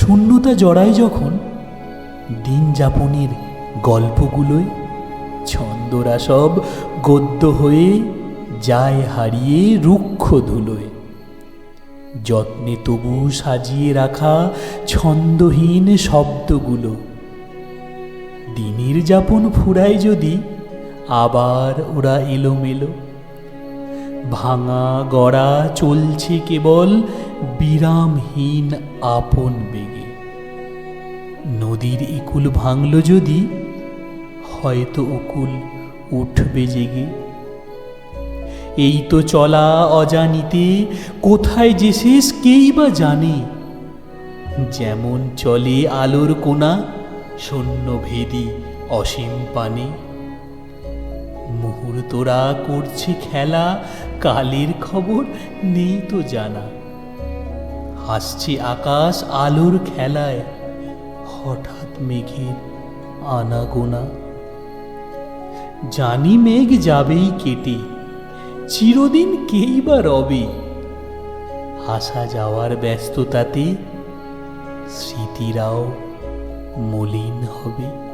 শূন্যতা জড়ায় যখন দিন যাপনের গল্পগুলোয় ছন্দরা সব গদ্য হয়ে যায় হারিয়ে রুক্ষ ধুলোয়। যত্নে তবু সাজিয়ে রাখা ছন্দহীন শব্দগুলো। দিনের যাপন ফুরায় যদি আবার ওরা এলোমেলো। ভাঙা গড়া চলছে কেবল বিরামহীন আপন বেগে। নদীর ইকুল ভাঙল যদি, হয়তো উকুল উঠবে জেগে। এই তো চলা অজানিতে, কোথায় যে শেষ কেই বা জানে। যেমন চলে আলোর কোনা শূন্য ভেদি অসীম পানে। মুহূর্তরা করছে খেলা, কালের খবর নেই তো জানা। হাসছে আকাশ আলোর খেলায়। হঠাৎ মেঘের আনাগোনা। জানি মেঘ যাবেই কেটে, চিরদিন কেই বা রবে। আসা যাওয়ার ব্যস্ততাতে স্মৃতিরাও মলিন হবে।